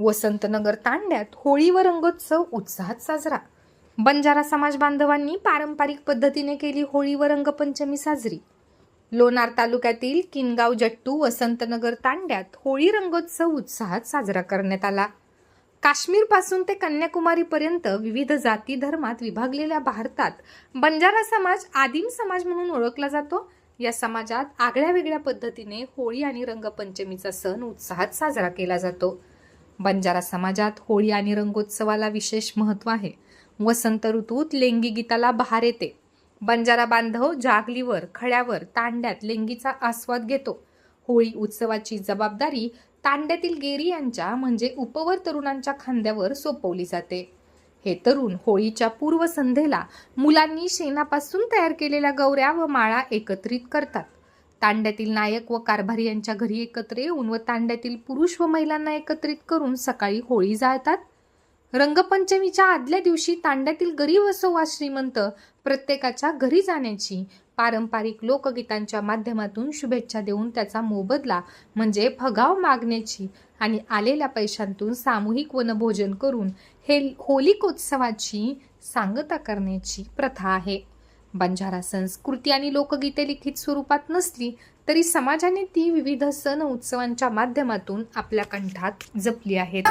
वसंतनगर तांड्यात होळी व रंगोत्सव उत्साहात साजरा. बंजारा समाज बांधवांनी पारंपरिक पद्धतीने केली होळी व रंगपंचमी साजरी. लोणार तालुक्यातील किनगाव जट्टू वसंतनगर तांड्यात होळी रंगोत्सव उत्साहात साजरा करण्यात आला. काश्मीरपासून ते कन्याकुमारीपर्यंत विविध जाती धर्मात विभागलेल्या भारतात बंजारा समाज आदिम समाज म्हणून ओळखला जातो. या समाजात आगळ्या वेगळ्या पद्धतीने होळी आणि रंगपंचमीचा सण उत्साहात साजरा केला जातो. बंजारा समाजात होळी आणि रंगोत्सवाला विशेष महत्त्व आहे. वसंत ऋतूत लेंगी गीताला बहार येते. बंजारा बांधव जागलीवर खड्यावर तांड्यात लेंगीचा आस्वाद घेतो. होळी उत्सवाची जबाबदारी तांड्यातील गेरी यांच्या म्हणजे उपवर तरुणांच्या खांद्यावर सोपवली जाते. हे तरुण होळीच्या पूर्वसंध्येला मुलांनी शेणापासून तयार केलेल्या गौऱ्या व माळा एकत्रित करतात. तांड्यातील नायक व कारभारी यांच्या घरी एकत्र येऊन व तांड्यातील पुरुष व महिलांना एकत्रित करून सकाळी होळी जाळतात. रंगपंचमीच्या आदल्या दिवशी तांड्यातील गरीब असो वा श्रीमंत प्रत्येकाच्या घरी जाण्याची पारंपरिक लोकगीतांच्या माध्यमातून शुभेच्छा देऊन त्याचा मोबदला म्हणजे फगाव मागण्याची आणि आलेल्या पैशांतून सामूहिक वनभोजन करून हे होलिकोत्सवाची सांगता करण्याची प्रथा आहे. बंजारा संस्कृती आणि लोकगीते लिखित स्वरूपात नसली तरी समाजाने ती विविध सण उत्सवांच्या माध्यमातून आपल्या कंठात जपली आहेत.